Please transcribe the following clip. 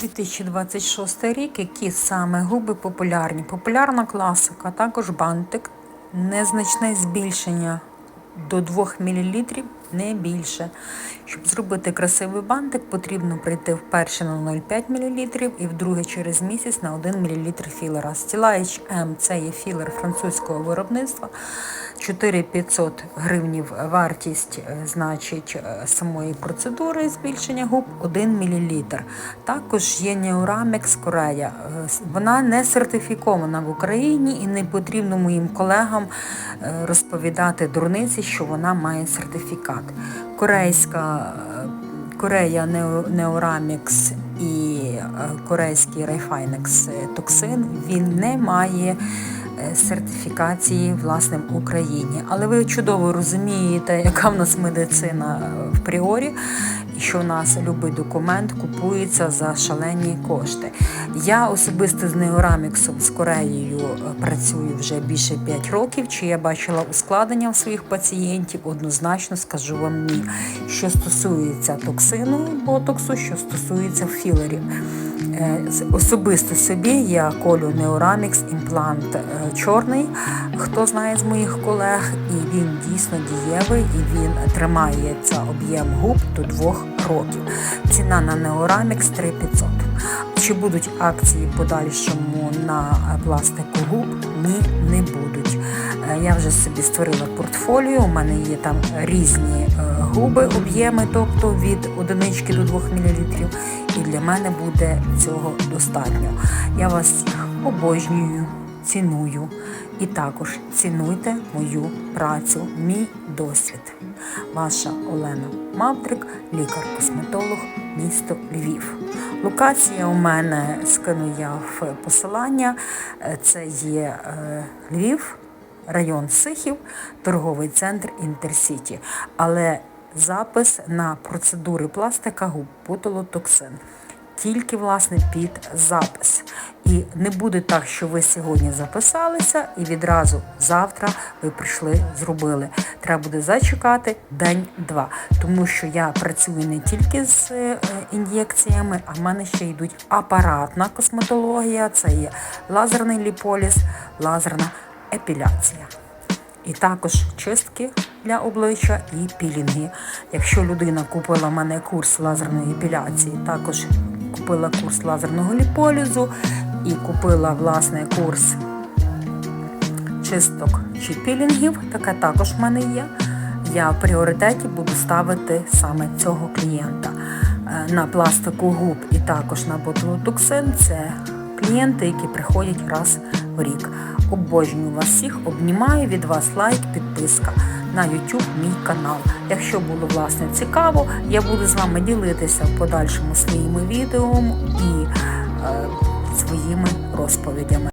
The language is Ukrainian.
2026 рік, які саме губи популярні. Популярна класика, також бантик, незначне збільшення до 2 мл, не більше. Щоб зробити красивий бантик, потрібно прийти вперше на 0,5 мл і вдруге через місяць на 1 мл філера. Стіла HM – це є філер французького виробництва. 4500 гривнів вартість, е, значить, е, самої процедури збільшення губ 1 мл. Також є Neuramex Корея. Вона не сертифікована в Україні і не потрібно моїм колегам е, розповідати дурниці, що вона має сертифікат. Корейська е, Корея Неорамікс і е, корейський Rayfinex е, токсин він не має е, сертифікації власне в Україні. Але ви чудово розумієте, яка в нас медицина в пріорі, що в нас будь-який документ купується за шалені кошти. Я особисто з Неораміксом з Кореєю е, працюю вже більше 5 років. Чи я бачила ускладнення в своїх пацієнтів? Однозначно скажу вам ні. Що стосується токсину ботоксу, що стосується філерів. Е, Особисто собі я колю Неорамікс імплант е, чорний. Хто знає з моїх колег, і він дійсно дієвий, і він тримається об'єм губ до двох років. Ціна на Неорамікс 3500. Чи будуть акції подальшому на пластику губ? Ні, не будуть. Е, Я вже собі створила портфоліо. У мене є там різні е, губи, об'єми, тобто від одинички до 2 мл. І для мене буде цього достатньо. Я вас обожнюю, ціную. І також цінуйте мою працю, мій досвід. Ваша Олена Мавдрик, лікар-косметолог, місто Львів. Локація у мене скину я в посилання. Е, Це є е, Львів, район Сихів, торговий центр Інтерсіті. Але запис на процедури пластика губ ботулотоксин. Тільки власне під запис. І не буде так, що ви сьогодні записалися і відразу завтра ви прийшли, зробили. Треба буде зачекати день-два. Тому що я працюю не тільки з е, ін'єкціями, а в мене ще йдуть апаратна косметологія, це є лазерний ліполіз, лазерна епіляція. І також чистки для обличчя і пілінги. Якщо людина купила в мене курс лазерної епіляції, також купила курс лазерного ліполізу і купила власне курс чисток чи пілінгів, таке також в мене є. Я в пріоритеті буду ставити саме цього клієнта. Е, На пластику губ і також на ботулотоксин це клієнти, які приходять раз в рік. Обожнюю вас всіх, обнімаю від вас лайк, підписка на YouTube мій канал. Якщо було власне цікаво, я буду з вами ділитися в подальшому своїми відео і е, своїми розповідями.